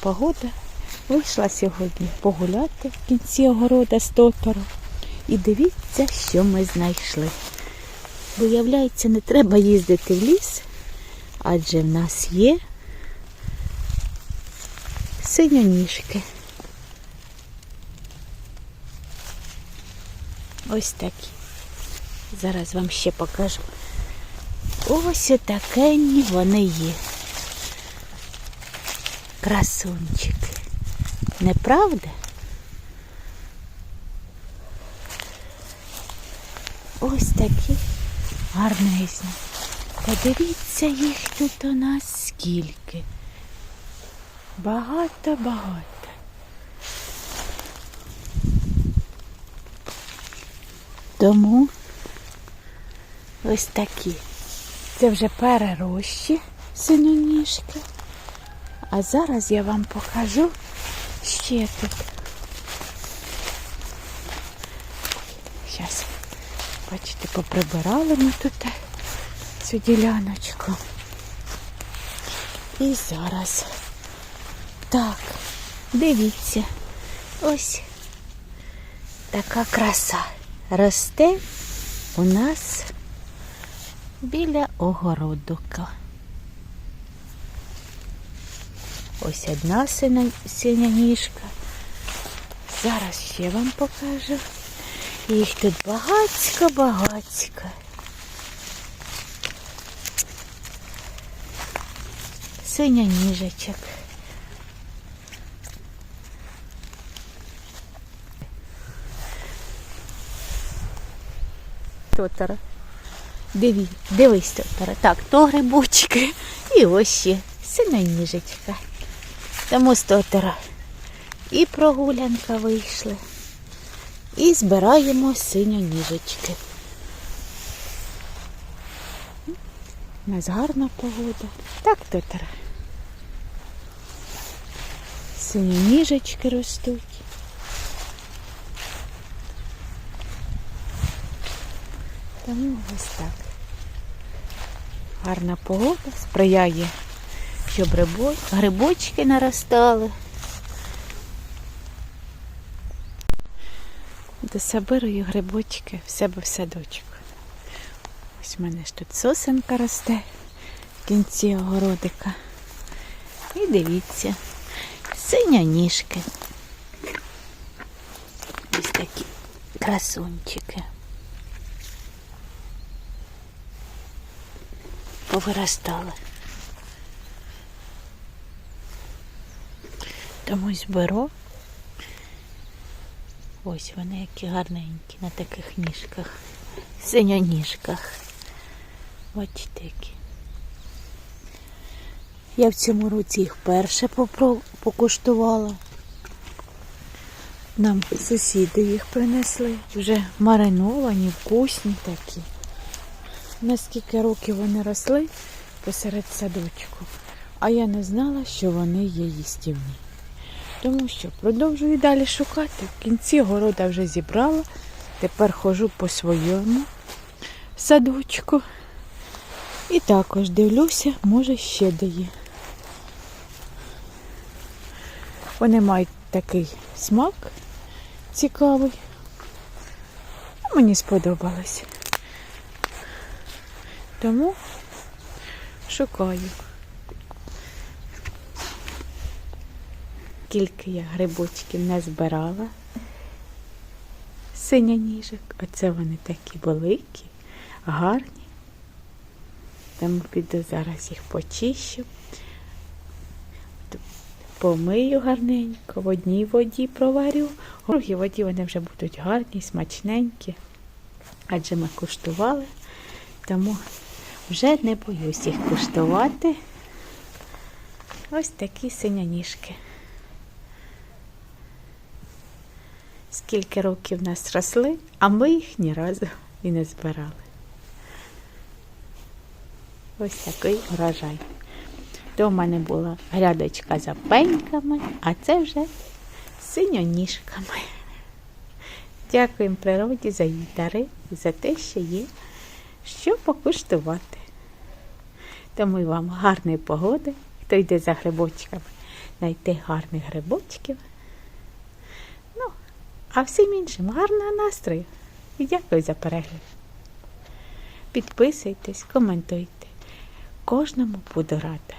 погода. Вийшла сьогодні погуляти в кінці огорода з тотором. І дивіться, що ми знайшли. Виявляється, не треба їздити в ліс, адже в нас є синьоніжки. Ось такі. Зараз вам ще покажу. Ось отакенні вони є. Красунчики. Неправда? Ось такі гарнезні. Подивіться їх тут у нас скільки. Багато-багато. Тому ось такі. Це вже перерощі синоніжки. А зараз я вам покажу ще тут. Зараз, бачите, поприбирали ми тут цю діляночку. І зараз. Так, дивіться, ось така краса росте у нас біля огородика. Ось одна синя, синя ніжка. Зараз ще вам покажу. Їх тут багацько-багацько. Синя ніжечок. Тотара. Диві, дивись, Тотара. Так, то грибочки і ось ще синя ніжечка. Тому з Тотара і прогулянка вийшли. І збираємо синьоніжечки. У нас гарна погода. Так, Тотара. Синьоніжечки ростуть. Тому ось так. Гарна погода сприяє, щоб грибочки наростали. Дособирую грибочки в себе в садочок. Ось в мене ж тут сосенка росте в кінці огородика. І дивіться, синяніжки. Ось такі красунчики. Повиростали. Тому зберу. Ось вони які гарненькі на таких ніжках. Синяніжках. Бачите які. Я в цьому році їх перше покуштувала. Нам сусіди їх принесли. Вже мариновані, вкусні такі. Наскільки років вони росли посеред садочку, а я не знала, що вони є їстівні. Тому що продовжую далі шукати. В кінці города вже зібрала. Тепер ходжу по своєму садочку. І також дивлюся, може ще де є. Вони мають такий смак цікавий. Мені сподобалось. Тому шукаю. Скільки я грибочків не збирала. Синя ніжок. Оце вони такі великі, гарні. Тому піду зараз їх почищу. Помию гарненько, в одній воді проварю. В другій воді вони вже будуть гарні, смачненькі. Адже ми куштували, тому вже не боюсь їх куштувати. Ось такі синяніжки. Скільки років нас росли, а ми їх ні разу і не збирали. Ось такий урожай. То в мене була грядочка за пеньками, а це вже синьоніжками. Дякуємо природі за її дари і за те, що є що покуштувати. Тому вам гарної погоди, хто йде за грибочками. знайти гарних грибочків. А всім іншим гарного настрою і дякую за перегляд. Підписуйтесь, коментуйте. Кожному буду рада.